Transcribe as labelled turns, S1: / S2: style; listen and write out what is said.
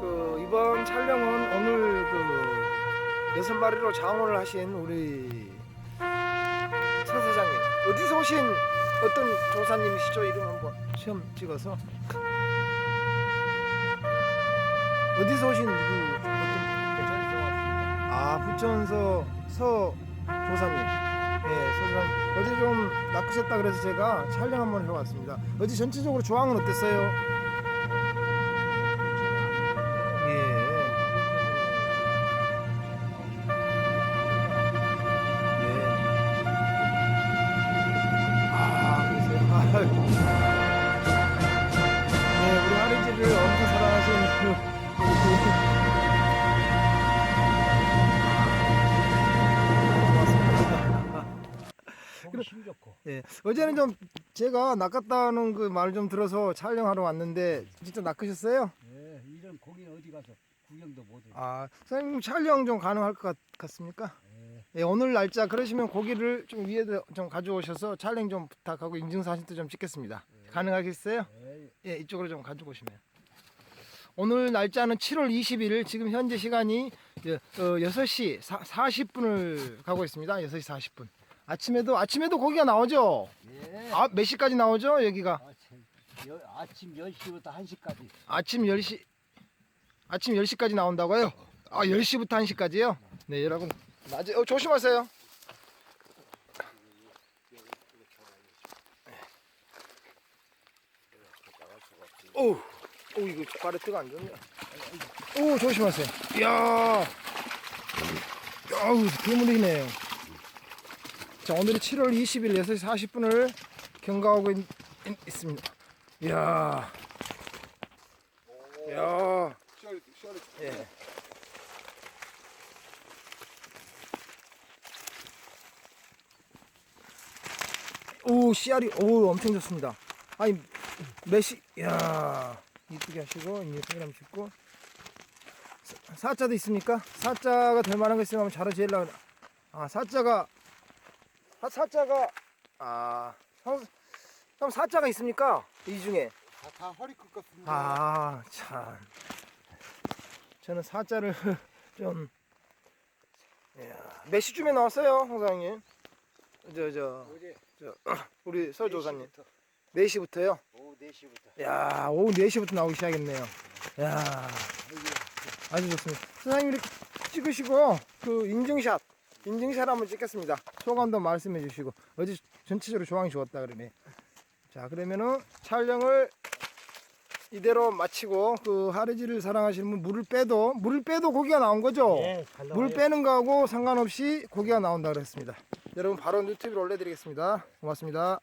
S1: 네, 그 이번 촬영은 오늘 그 마리로 장원을 하신 우리 서 사장님 어디서 오신 어떤 조사님이시죠? 이름 한번 시험 찍어서 어디서 오신 누구 어떤 아 부천서 서 조사님 예, 서사장 어제 좀 낚으셨다 그래서 제가 촬영 한번 해봤습니다. 어제 전체적으로 조항은 어땠어요? 예, 어제는 좀 제가 낚았다는 그말좀 들어서 촬영하러 왔는데 진짜 낚으셨어요?
S2: 예, 이런 고기는 어디 가서 구경도 못해
S1: 아, 선생님 촬영 좀 가능할 것 같, 같습니까?
S2: 예,
S1: 예, 오늘 날짜 그러시면 고기를 좀 위에다 좀 가져오셔서 촬영 좀 부탁하고 인증사진도 좀 찍겠습니다. 가능하겠어요?
S2: 예,
S1: 예, 이쪽으로 좀 가지고 오시면. 오늘 날짜는 7월 20일, 지금 현재 시간이 어, 6시 40분을 가고 있습니다. 6시 40분. 아침에도, 아침에도 고기가 나오죠?
S2: 예.
S1: 아, 몇 시까지 나오죠? 여기가.
S2: 아침, 여, 아침 10시부터 1시까지
S1: 아침 10시, 아침 10시까지 나온다고요? 아, 10시부터 1시까지요? 네, 여러분. 낮에, 어, 조심하세요. 오, 오, 이거 가래뜨가 안 좋네. 오, 조심하세요. 이야, 야우, 괴물이네요. 자, 오늘이 7월 20일 6시 40분을 경과하고 있, 있, 습니다 이야, 이야, 예. 오, 씨알이, 오, 엄청 좋습니다. 아니, 몇시, 야 이쁘게 하시고, 이제 동그라미 짚고. 사- 사자도 있습니까? 사자가 될 만한 거 있으면 한번 자로. 그래. 아, 사자가, 아, 사자가, 아, 형, 형 사자가 있습니까? 이 중에.
S3: 다, 다 허리 끝 같습니다.
S1: 아, 참. 저는 사자를 좀, 이야, 몇 시쯤에 나왔어요, 홍사장님? 저, 저,
S2: 어제
S1: 저, 우리 서 조사님.
S2: 4시부터,
S1: 4시부터요?
S2: 오후 4시부터
S1: 야 오후 4시부터 나오기 시작했네요. 야 아주 좋습니다. 선생님 이렇게 찍으시고, 그 인증샷, 인증샷 한번 찍겠습니다. 소감도 말씀해 주시고, 어제 전체적으로 조항이 좋았다 그러네. 자, 그러면은 촬영을 이대로 마치고, 그 하르지를 사랑하시는 분 물을 빼도, 물을 빼도 고기가 나온 거죠?
S2: 예, 잘
S1: 물. 빼는 거하고 상관없이 고기가 나온다 그랬습니다. 여러분 바로 유튜브로 올려드리겠습니다. 고맙습니다.